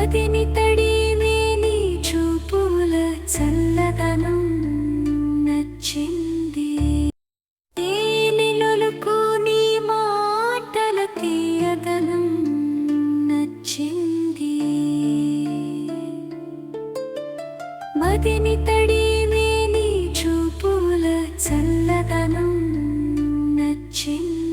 వ్యాధిని తడిలేని చూపుల చల్లదనం నచ్చింది. తేనెలొలుకు నీ మాటల తీయదనం నచ్చింది. మదిని తడిలేని చూపుల చల్లదనం నచ్చింది.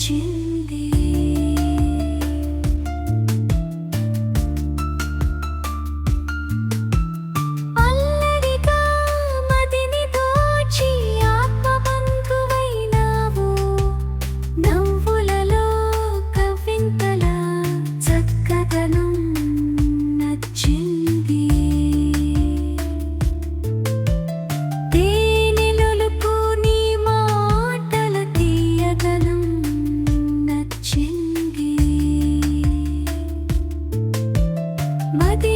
君 Might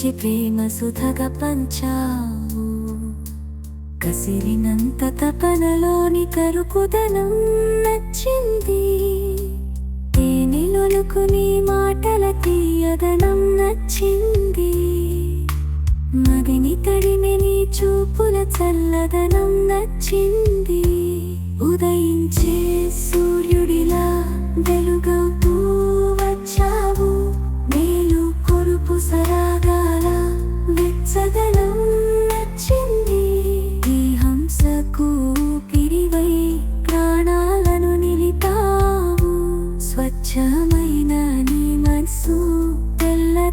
తెచ్చి ప్రేమ సుధగ పంచావు. కసిరినంత తపనలోని కరుకుదనం నచ్చింది. తేనెలొలుకు నీ మాటల తీయదనం నచ్చింది. మదిని తడిమె నీ చూపుల చల్లదనం నచ్చింది.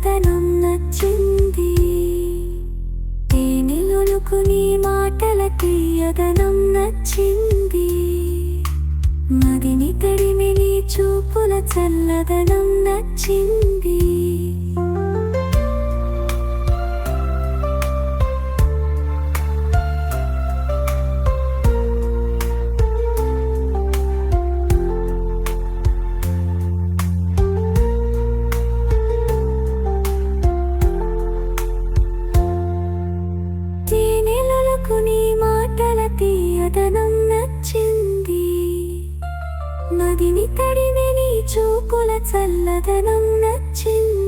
తెల్లదనం నచ్చింది తేనెలొలుకు నీ మాటల తీయదనం నచ్చింది మదిని తడిమి నీ చూపుల చల్లదనం నచ్చింది చూపుల చల్లదనం నచ్చింది.